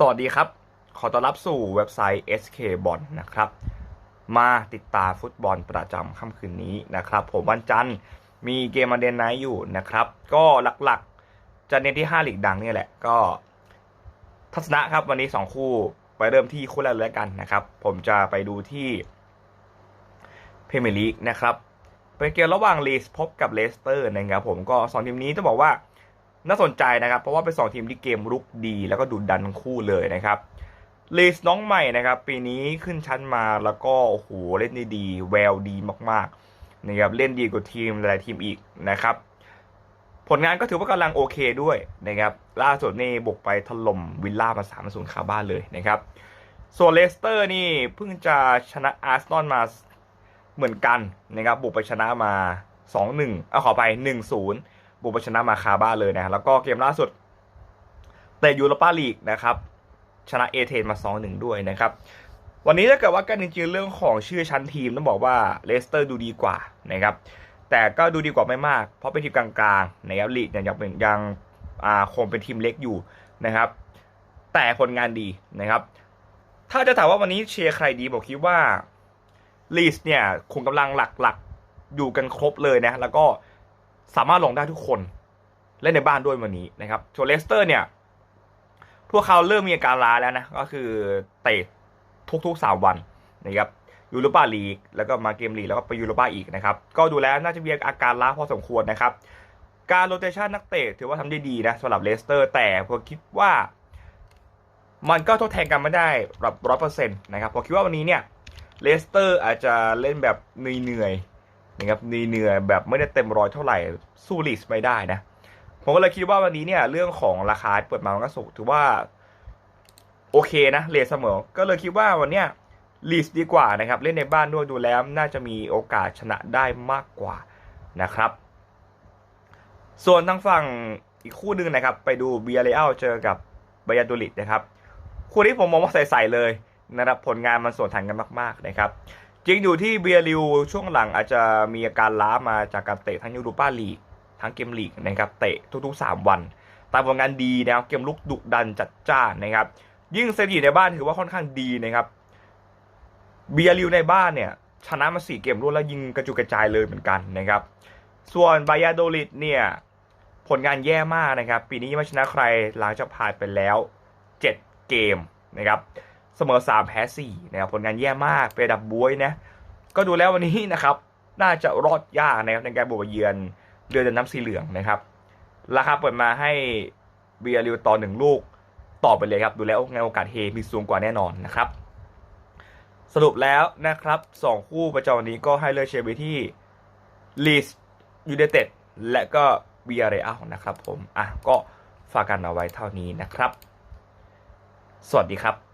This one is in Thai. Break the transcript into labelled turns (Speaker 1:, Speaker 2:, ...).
Speaker 1: สวัสดีครับ ขอต้อนรับสู่เว็บไซต์ SK b o l นะครับ มาติดตามฟุตบอลประจำค่ำคืนนี้นะครับ ผมวันจันทร์มีเกมมาเดนไนท์อยู่นะครับ ก็หลักๆ จะเน้นที่ 5 หลีกดังเนี่ยแหละ ก็ ทัศนะครับวันนี้ 2 คู่ไปเริ่มที่คู่แรกเลยแล้วกันนะครับ ผมจะไปดูที่เพเมลีกนะครับเป็นเกมระหว่างลีสพบกับเลสเตอร์นะครับผมก็สองทีมนี้ต้องบอกว่า น่าสนใจนะครับ เพราะว่าเป็นสองทีมที่เกมรุกดี แล้วก็ดุดันทั้งคู่เลยนะครับลีสน้องใหม่นะครับ ปีนี้ขึ้นชั้นมาแล้วก็โอ้โหเล่นด้ดีแววดีมากๆนะครับเล่นดีกว่าทีมหลายๆทีมอีกนะครับ ผลงานก็ถือว่ากำลังโอเคด้วยนะครับล่าสุดนี่บุกไปถล่มวิลล่ามา3 0คาบ้านเลยนะครับส่วนเลสเตอร์นี่เพิ่งจะชนะอาร์เซนอลมาเหมือนกันนะครับบุกไปชนะมา 2-1 เอาขอไป 1-0 บุกไปชนะมาคาบ้าเลยนะแล้วก็เกมล่าสุดเตะยูโรปาลีกนะครับชนะเอเธนมา 2-1 ด้วยนะครับ วันนี้ถ้าเกิดว่ากันจริงๆเรื่องของชื่อชั้นทีมต้องบอกว่าเลสเตอร์ดูดีกว่านะครับ แต่ก็ดูดีกว่าไม่มาก เพราะเป็นทีมกลางๆนะครับลีกเนี่ยยังเป็นยังคงเป็นทีมเล็กอยู่นะครับ แต่ผลงานดีนะครับ ถ้าจะถามว่าวันนี้เชียร์ใครดีผมคิดว่าลีสเนี่ยคงกำลังหลักๆอยู่กันครบเลยนะ แล้วก็ สามารถลงได้ทุกคนเล่นในบ้านด้วยวันนี้นะครับส่วนเลสเตอร์เนี่ย พวกเขาเริ่มมีอาการล้าแล้วนะ ก็คือเตะทุกๆ3วันนะครับยูโรปาลีกแล้วก็มาเกมลีกแล้วก็ไปยูโรปาอีกนะครับ ก็ดูแล้วน่าจะมีอาการล้าพอสมควรนะครับ การโรเตชันนักเตะถือว่าทำได้ดีนะสำหรับเลสเตอร์ แต่ผมคิดว่า มันก็ทดแทนกันไม่ได้แบบร้อยเปอร์เซ็นต์นะครับผมคิดว่าวันนี้เนี่ยเลสเตอร์อาจจะเล่นแบบเหนื่อยๆ นะครับเหนื่อยแบบไม่ได้เต็มร้อยเท่าไหร่สู้ลีสไม่ได้นะผมก็เลยคิดว่าวันนี้เนี่ยเรื่องของราคาเปิดมามันก็สูงถือว่าโอเคนะเลทเสมอ ก็เลยคิดว่าวันเนี้ยลีสดีกว่านะครับเล่นในบ้านด้วยดูแล้วน่าจะมีโอกาสชนะได้มากกว่านะครับ ส่วนทางฝั่งอีกคู่หนึ่งนะครับ ไปดูเบียเรอัลเจอกับไบยาดูลิดนะครับ คู่นี้ผมมองว่าใส่ๆเลยนะครับผลงานมันส่วนทางกันมาก ๆนะครับ จริงอยู่ที่เบียริวช่วงหลังอาจจะมีอาการล้ามาจากการเตะทั้งยูโรปาลีกทั้งเกมลีกนะครับเตะทุกๆ 3 วันตามผลงานดีนะครับเกมลุกดุดันจัดจ้านนะครับ ยิ่งเซตีในบ้านถือว่าค่อนข้างดีนะครับเบียริวในบ้านเนี่ยชนะมาสี่เกมรวดแล้วยิงกระจุกกระจายเลยเหมือนกันนะครับ ส่วนบายาโดลิดเนี่ยผลงานแย่มากนะครับ ปีนี้ยังไม่ชนะใครหลังจากผ่านไปแล้ว 7 เกมนะครับ เสมอ 3 แพ้4นะครับผลงานแย่มากเป็นดับบวยนะก็ดูแล้ววันนี้นะครับ น่าจะรอดยากนะครับในการบุกเยือนเรือดำน้ำสีเหลืองนะครับ ราคาเปิดมาให้เบียริวต่อหนึ่งลูกต่อไปเลยครับ ดูแล้วในโอกาสเฮมีสูงกว่าแน่นอนนะครับ สรุปแล้วนะครับสองคู่ประจำวันนี้ก็ให้เลือกเชียร์ไปที่ลีสยูไนเต็ดและก็เบียเรอัลนะครับผม อะก็ฝากกันเอาไว้เท่านี้นะครับ สวัสดีครับ